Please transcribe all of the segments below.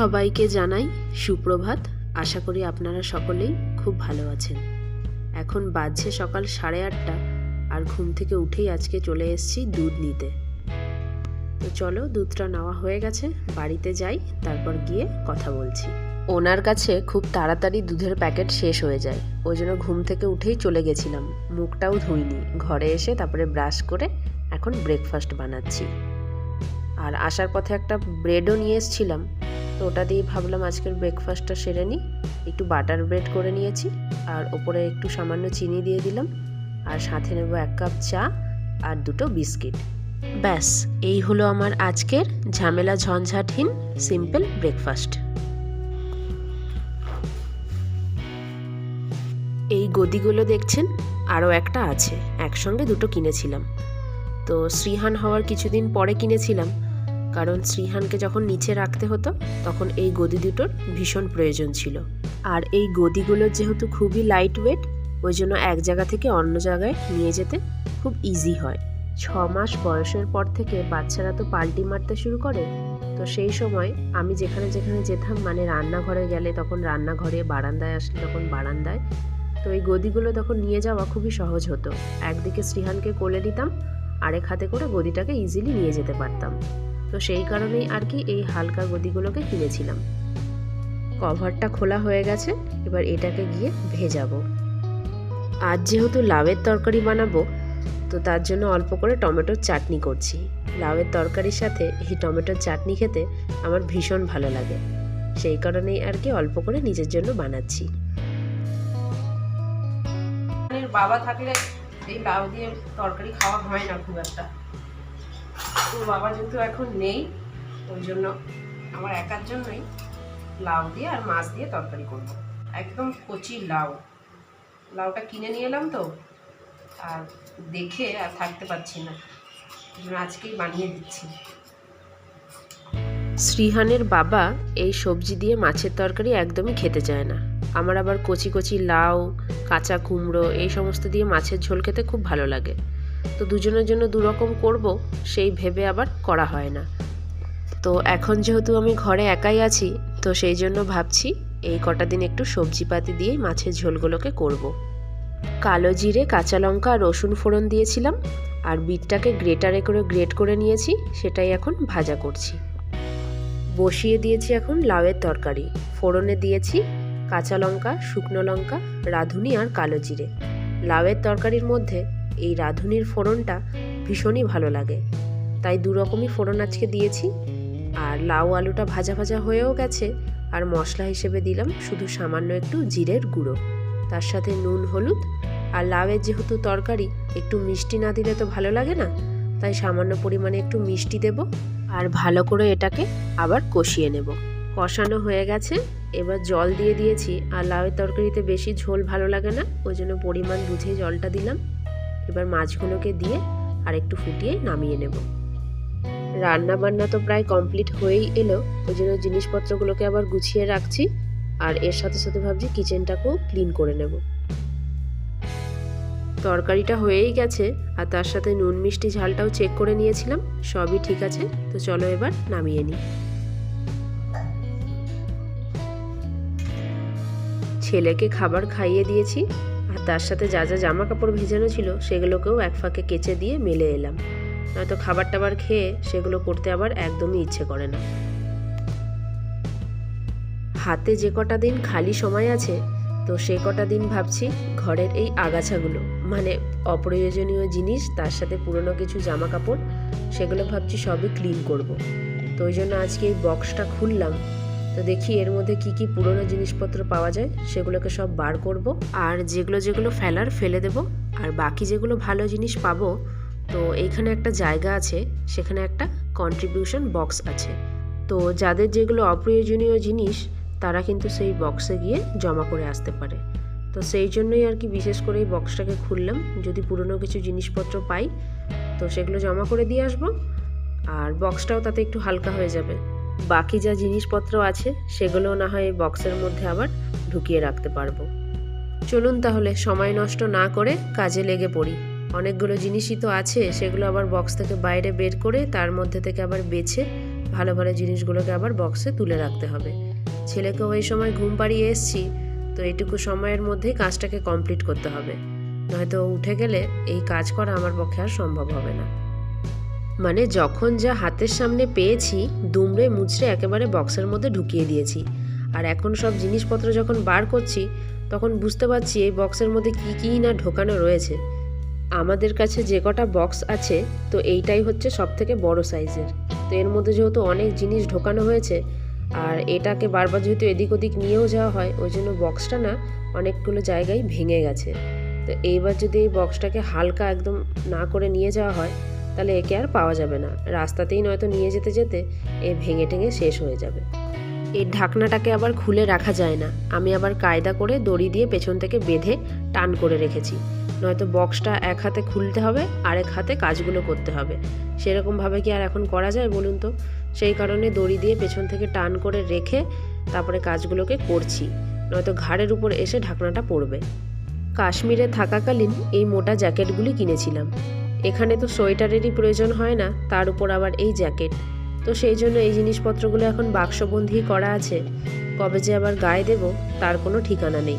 সবাইকে জানাই সুপ্রভাত। আশা করি আপনারা সকলেই খুব ভালো আছেন। এখন বাজছে সকাল সাড়ে আটটা আর ঘুম থেকে উঠেই আজকে চলে এসেছি দুধ নিতে। তো চলো দুধটা নেওয়া হয়ে গেছে, বাড়িতে যাই, তারপর গিয়ে কথা বলছি। ওনার কাছে খুব তাড়াতাড়ি দুধের প্যাকেট শেষ হয়ে যায়। ওই জন্য ঘুম থেকে উঠেই চলে গেছিলাম। মুখটাও ধুইনি। ঘরে এসে তারপরে ব্রাশ করে এখন ব্রেকফাস্ট বানাচ্ছি। আর আসার পথে একটা ব্রেডও নিয়ে এসেছিলাম। তো ওটা দিয়ে ভাবলাম আজকের ব্রেকফাস্টটা সেরে নিই। একটু বাটার ব্রেড করে নিয়েছি আর ওপরে একটু সামান্য চিনি দিয়ে দিলাম। আর সাথে নেব এক কাপ চা আর দুটো বিস্কিট ব্যাস, এই হলো আমার আজকের ঝামেলা ঝঞ্ঝাটহীন সিম্পল ব্রেকফাস্ট এই গদিগুলো দেখছেন, আরও একটা আছে। একসঙ্গে দুটো কিনেছিলাম। তো শ্রীহান হওয়ার কিছুদিন পরে কিনেছিলাম। কারণ শ্রীহানকে যখন নিচে রাখতে হতো, তখন এই গদি দুটোর ভীষণ প্রয়োজন ছিল। আর এই গদিগুলো যেহেতু খুবই লাইট ওয়েট ওই জন্য এক জায়গা থেকে অন্য জায়গায় নিয়ে যেতে খুব ইজি হয়। ছ মাস বয়সের পর থেকে বাচ্চারা তো পাল্টি মারতে শুরু করে, তো সেই সময় আমি যেখানে যেখানে যেতাম মানে রান্নাঘরে গেলে তখন রান্নাঘরে, বারান্দায় আসলে তখন বারান্দায়, তো এই গদিগুলো তখন নিয়ে যাওয়া খুবই সহজ হতো। একদিকে শ্রীহানকে কোলে নিতাম, আরেক হাতে করে গদিটাকে ইজিলি নিয়ে যেতে পারতাম। তো সেই কারণেই আর কি এই হালকা গদিগুলোকে কিনেছিলাম। কভারটা খোলা হয়ে গেছে, এবার এটাকে গিয়ে ভেজাবো। আজ যেহেতু লাউয়ের তরকারি বানাবো, তো তার জন্য অল্প করে টমেটোর চাটনি করছি। লাউয়ের তরকারির সাথে এই টমেটোর চাটনি খেতে আমার ভীষণ ভালো লাগে। সেই কারণেই আর কি অল্প করে নিজের জন্য বানাচ্ছি। বাবা থাকলে এই লাউ দিয়ে তরকারি খাওয়া হয় না খুব একটা। বাবা যেহেতু এখন নেই, ওই জন্য আমার একার জন্যই লাউ দিয়ে আর মাছ দিয়ে তরকারি করব। একদম কচি লাউ। লাউটা কিনে নিয়ে এলাম তো, আর দেখে আর থাকতে পারছি না। আজকেই বানিয়ে দিচ্ছি। শ্রীহানের বাবা এই সবজি দিয়ে মাছের তরকারি একদমই খেতে চায় না। আমার আবার কচি কচি লাউ, কাঁচা কুমড়ো এই সমস্ত দিয়ে মাছের ঝোল খেতে খুব ভালো লাগে। তো দুজনের জন্য দুরকম করব, সেই ভেবে আবার করা হয় না। তো এখন যেহেতু আমি ঘরে একাই আছি, তো সেই জন্য ভাবছি এই কটা দিন একটু সবজিপাতি দিয়েই মাছের ঝোলগুলোকে করব। কালো জিরে, কাঁচা লঙ্কা, রসুন ফোড়ন দিয়েছিলাম, আর বিটটাকে গ্রেটারে করে গ্রেট করে নিয়েছি, সেটাই এখন ভাজা করছি। বসিয়ে দিয়েছি এখন লাউয়ের তরকারি, ফোড়নে দিয়েছি কাঁচা লঙ্কা, শুকনো লঙ্কা, রাঁধুনি আর কালো জিরে। লাউয়ের তরকারির মধ্যে এই রাঁধুনির ফোড়নটা ভীষণই ভালো লাগে। তাই দু রকমই ফোড়ন আজকে দিয়েছি। আর লাউ আলুটা ভাজা ভাজা হয়েও গেছে। আর মশলা হিসেবে দিলাম শুধু সামান্য একটু জিরের গুঁড়ো। তার সাথে নুন, হলুদ আর লাউয়ের যেহেতু তরকারি, একটু মিষ্টি না দিলে তো ভালো লাগে না। তাই সামান্য পরিমাণে একটু মিষ্টি দেব আর ভালো করে এটাকে আবার কষিয়ে নেব। কষানো হয়ে গেছে। এবার জল দিয়ে দিয়েছি। আর লাউয়ের তরকারিতে বেশি ঝোল ভালো লাগে না। ওই জন্য পরিমাণ বুঝে জলটা দিলাম। এবার মাছগুলোকে দিয়ে আর একটু ফুটিয়ে নামিয়ে নেব। রান্না বান্না তো প্রায় কমপ্লিট হয়েই এলো। ওই জন্য জিনিসপত্রগুলোকে আবার গুছিয়ে রাখছি আর এর সাথে সাথে ভাবছি কিচেনটাকেও ক্লিন করে নেব। তরকারিটা হয়েই গেছে আর তার সাথে নুন মিষ্টি ঝালটাও চেক করে নিয়েছিলাম। সবই ঠিক আছে, তো চলো এবার নামিয়ে নিই। ছেলেকে খাবার খাইয়ে দিয়েছি। তার সাথে যা যা জামা কাপড় ভেজানো ছিল, সেগুলোকেও এক ফাঁকে কেচে দিয়ে মেলে এলাম। নয়তো খাবার টাবার খেয়ে সেগুলো করতে আবার একদমই ইচ্ছে করে না। হাতে যে কটা দিন খালি সময় আছে, তো সে কটা দিন ভাবছি ঘরের এই আগাছাগুলো। মানে অপ্রয়োজনীয় জিনিস, তার সাথে পুরনো কিছু জামা কাপড় সেগুলো ভাবছি সবই ক্লিন করব। তো ওই জন্য আজকে এই বক্সটা খুললাম। তো দেখি এর মধ্যে কি কি পুরনো জিনিসপত্র পাওয়া যায়, সেগুলোকে সব বার করব। আর যেগুলো যেগুলো ফেলার ফেলে দেব, আর বাকি যেগুলো ভালো জিনিস পাবো, তো এইখানে একটা জায়গা আছে, সেখানে একটা কন্ট্রিবিউশন বক্স আছে। তো যাদের যেগুলো অপ্রয়োজনীয় জিনিস, তারা কিন্তু সেই বক্সে গিয়ে জমা করে আসতে পারে। তো সেই জন্যই আর কি বিশেষ করে এই বক্সটাকে খুললাম। যদি পুরনো কিছু জিনিসপত্র পাই, তো সেগুলো জমা করে দিয়ে আসব। আর বক্সটাও তাতে একটু হালকা হয়ে যাবে। বাকি যা জিনিসপত্র আছে, সেগুলোও না হয় বক্সের মধ্যে আবার ঢুকিয়ে রাখতে পারব। চলুন তাহলে, সময় নষ্ট না করে কাজে লেগে পড়ি। অনেকগুলো জিনিসই তো আছে, সেগুলো আবার বক্স থেকে বাইরে বের করে তার মধ্যে থেকে আবার বেছে ভালো ভালো জিনিসগুলোকে আবার বক্সে তুলে রাখতে হবে। ছেলেকেও এই সময় ঘুম পাড়িয়ে এসছি, তো এটুকু সময়ের মধ্যেই কাজটাকে কমপ্লিট করতে হবে। নয়তো উঠে গেলে এই কাজ করা আমার পক্ষে আর সম্ভব হবে না। মানে যখন যা হাতের সামনে পেয়েছি, দুমড়ে মুচড়ে একেবারে বক্সের মধ্যে ঢুকিয়ে দিয়েছি। আর এখন সব জিনিসপত্র যখন বার করছি, তখন বুঝতে পারছি এই বক্সের মধ্যে কী কী না ঢোকানো রয়েছে। আমাদের কাছে যে কটা বক্স আছে, তো এইটাই হচ্ছে সব থেকে বড় সাইজের। তো এর মধ্যে যেহেতু অনেক জিনিস ঢোকানো হয়েছে, আর এটাকে বারবার যেহেতু এদিক ওদিক নিয়েও যাওয়া হয়, ওই জন্য বক্সটা না অনেকগুলো জায়গায় ভেঙে গেছে। তো এইবার যদি এই বক্সটাকে হালকা একদম না করে নিয়ে যাওয়া হয় তাহলে একে আর পাওয়া যাবে না। রাস্তাতেই নয়তো নিয়ে যেতে যেতে এ ভেঙে টেঙে শেষ হয়ে যাবে। এর ঢাকনাটাকে আবার খুলে রাখা যায় না। আমি আবার কায়দা করে দড়ি দিয়ে পেছন থেকে বেঁধে টান করে রেখেছি। নয়তো বক্সটা এক হাতে খুলতে হবে, আরেক হাতে কাজগুলো করতে হবে। সেরকমভাবে কি আর এখন করা যায় বলুন তো? সেই কারণে দড়ি দিয়ে পেছন থেকে টান করে রেখে তারপরে কাজগুলোকে করছি। নয়তো ঘাড়ের উপর এসে ঢাকনাটা পড়বে। কাশ্মীরে থাকাকালীন এই মোটা জ্যাকেটগুলি কিনেছিলাম। এখানে তো সোয়েটারেরই প্রয়োজন হয় না, তার উপর আবার এই জ্যাকেট। তো সেই জন্য এই জিনিসপত্রগুলো এখন বাক্সবন্দি করা আছে। কবে যে আবার গায়ে দেব, তার কোনো ঠিকানা নেই।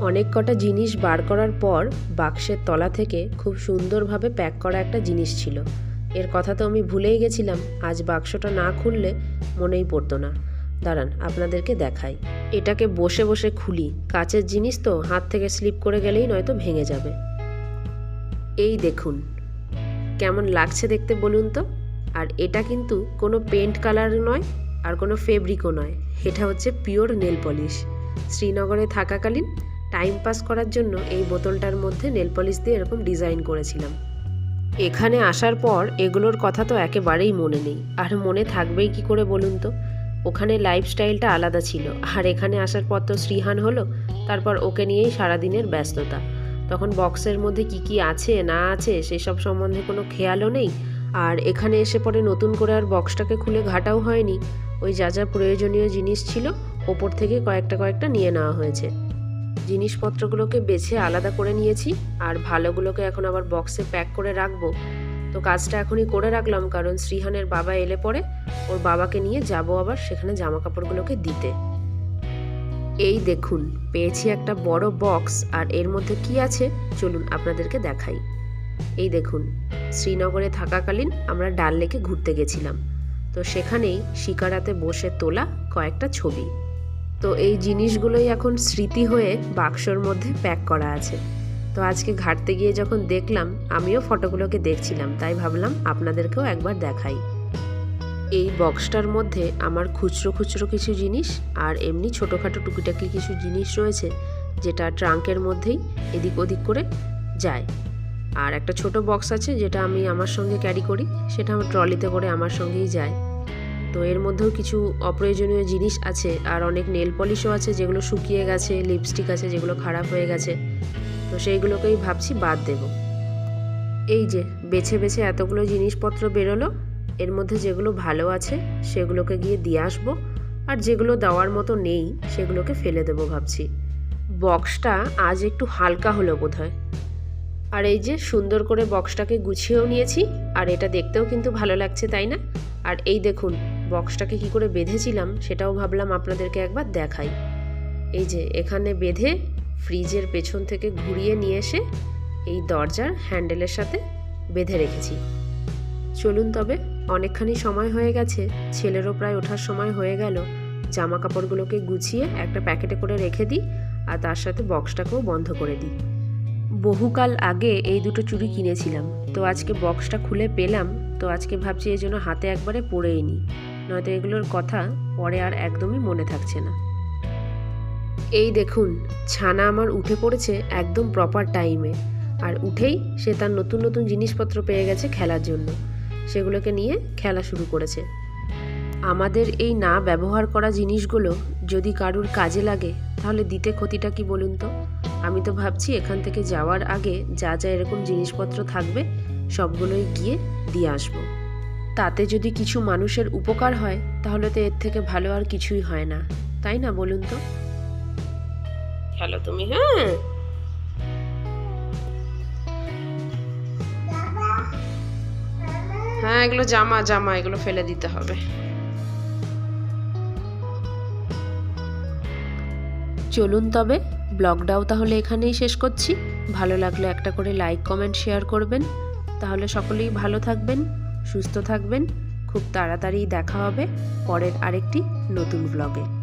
অনেক কটা জিনিস বার করার পর বাক্সের তলা থেকে খুব সুন্দরভাবে প্যাক করা একটা জিনিস ছিল। এর কথা তো আমি ভুলেই গেছিলাম, আজ বাক্সটা না খুললে মনেই পড়তো না। দাঁড়ান, আপনাদেরকে দেখাই। এটাকে বসে বসে খুলি। কাচের জিনিস তো, হাত থেকে স্লিপ করে গেলেই নয়তো ভেঙে যাবে। এই দেখুন। কেমন লাগছে দেখতে বলুন তো? আর এটা কিন্তু কোনো পেন্ট কালার নয় আর কোনো ফেব্রিকও নয়। এটা হচ্ছে পিওর নেল পলিশ শ্রীনগরে থাকাকালীন টাইম পাস করার জন্য এই বোতলটার মধ্যে নেল পলিশ দিয়ে এরকম ডিজাইন করেছিলাম। এখানে আসার পর এগুলোর কথা তো একেবারেই মনে নেই। আর মনে থাকবেই কি করে বলুন তো? ওখানে লাইফস্টাইলটা আলাদা ছিল। আর এখানে আসার পর তো শ্রীহান হলো, তারপর ওকে নিয়েই সারাদিনের ব্যস্ততা। তখন বক্সের মধ্যে কি কি আছে, না আছে, সেসব সম্বন্ধে কোনো খেয়ালও নেই। আর এখানে এসে পরে নতুন করে আর বক্সটাকে খুলে ঘাটাও হয়নি। ওই যা যা প্রয়োজনীয় জিনিস ছিল, ওপর থেকে কয়েকটা কয়েকটা নিয়ে নেওয়া হয়েছে। জিনিসপত্রগুলোকে বেছে আলাদা করে নিয়েছি, আর ভালোগুলোকে এখন আবার বক্সে প্যাক করে রাখব। তো কাজটা এখনই করে রাখলাম, কারণ শ্রীহানের বাবা এলে পরে, ওর বাবাকে নিয়ে যাব আবার সেখানে জামা কাপড়গুলোকে দিতে। এই দেখুন, পেয়েছি একটা বড় বক্স, আর এর মধ্যে কি আছে? চলুন আপনাদেরকে দেখাই। এই দেখুন, শ্রীনগরে থাকাকালীন আমরা ডাল লেকে ঘুরতে গেছিলাম। তো সেখানেই শিকারাতে বসে তোলা কয়েকটা ছবি। তো এই জিনিসগুলোই এখন স্মৃতি হয়ে বাক্সর মধ্যে প্যাক করা আছে। তো আজকে ঘাটতে গিয়ে যখন দেখলাম, আমিও ফটোগুলোকে দেখছিলাম, তাই ভাবলাম আপনাদেরকেও একবার দেখাই। এই বক্সটার মধ্যে আমার খুচরো খুচরো কিছু জিনিস আর এমনি ছোটোখাটো টুকিটাকি কিছু জিনিস রয়েছে যেটা ট্রাঙ্কের মধ্যেই এদিক ওদিক করে যায়। আর একটা ছোট বক্স আছে যেটা আমি আমার সঙ্গে ক্যারি করি, সেটা আমার ট্রলিতে করে আমার সঙ্গেই যায়। তো এর মধ্যেও কিছু অপ্রয়োজনীয় জিনিস আছে আর অনেক নেল পলিশও আছে যেগুলো শুকিয়ে গেছে লিপস্টিক আছে যেগুলো খারাপ হয়ে গেছে। তো সেইগুলোকেই ভাবছি বাদ দেব। এই যে বেছে বেছে এতগুলো জিনিসপত্র বেরোলো এর মধ্যে যেগুলো ভালো আছে, সেগুলোকে গিয়ে দিয়ে আসব। আর যেগুলো দেওয়ার মতো নেই, সেগুলোকে ফেলে দেবো ভাবছি। বক্সটা আজ একটু হালকা হলো বোধহয়। আর এই যে সুন্দর করে বক্সটাকে গুছিয়েও নিয়েছি, আর এটা দেখতেও কিন্তু ভালো লাগছে, তাই না? আর এই দেখুন, বক্সটাকে কি করে বেঁধেছিলাম, সেটাও ভাবলাম আপনাদেরকে একবার দেখাই। এই যে এখানে বেঁধে ফ্রিজের পেছন থেকে ঘুরিয়ে নিয়ে এসে এই দরজার হ্যান্ডেলের সাথে বেঁধে রেখেছি। চলুন তবে অনেকখানি সময় হয়ে গেছে, ছেলেরও প্রায় ওঠার সময় হয়ে গেল। জামা কাপড়গুলোকে গুছিয়ে একটা প্যাকেটে করে রেখে দিই আর তার সাথে বক্সটাকেও বন্ধ করে দিই। বহুকাল আগে এই দুটো চুড়ি কিনেছিলাম। তো আজকে বক্সটা খুলে পেলাম। তো আজকে ভাবছি এই জন্য হাতে একবারে পরেই নিই নয়তো এগুলোর কথা পরে আর একদমই মনে থাকছে না। এই দেখুন, ছানা আমার উঠে পড়েছে একদম প্রপার টাইমে আর উঠেই সে তার নতুন নতুন জিনিসপত্র পেয়ে গেছে খেলার জন্য। সেগুলোকে নিয়ে খেলা শুরু করেছে। আমাদের এই না ব্যবহার করা জিনিসগুলো যদি কারুর কাজে লাগে, তাহলে দিতে ক্ষতিটা কি বলুন তো? আমি তো ভাবছি এখান থেকে যাওয়ার আগে যা যা এরকম জিনিসপত্র থাকবে, সবগুলোই গিয়ে দিয়ে আসব। তাতে যদি কিছু মানুষের উপকার হয়, তাহলে তো এর থেকে ভালো আর কিছুই হয় না। তাই না বলুন তো? হ্যালো, তুমি হ্যাঁ? হ্যাঁ এগুলো জামা জামা, এগুলো ফেলে দিতে হবে। চলুন তবে, ব্লগটাও তাহলে এখানেই শেষ করছি। ভালো লাগলে একটা করে লাইক, কমেন্ট, শেয়ার করবেন। তাহলে সকলেই ভালো থাকবেন, সুস্থ থাকবেন। খুব তাড়াতাড়ি দেখা হবে পরের আরেকটি নতুন ব্লগে।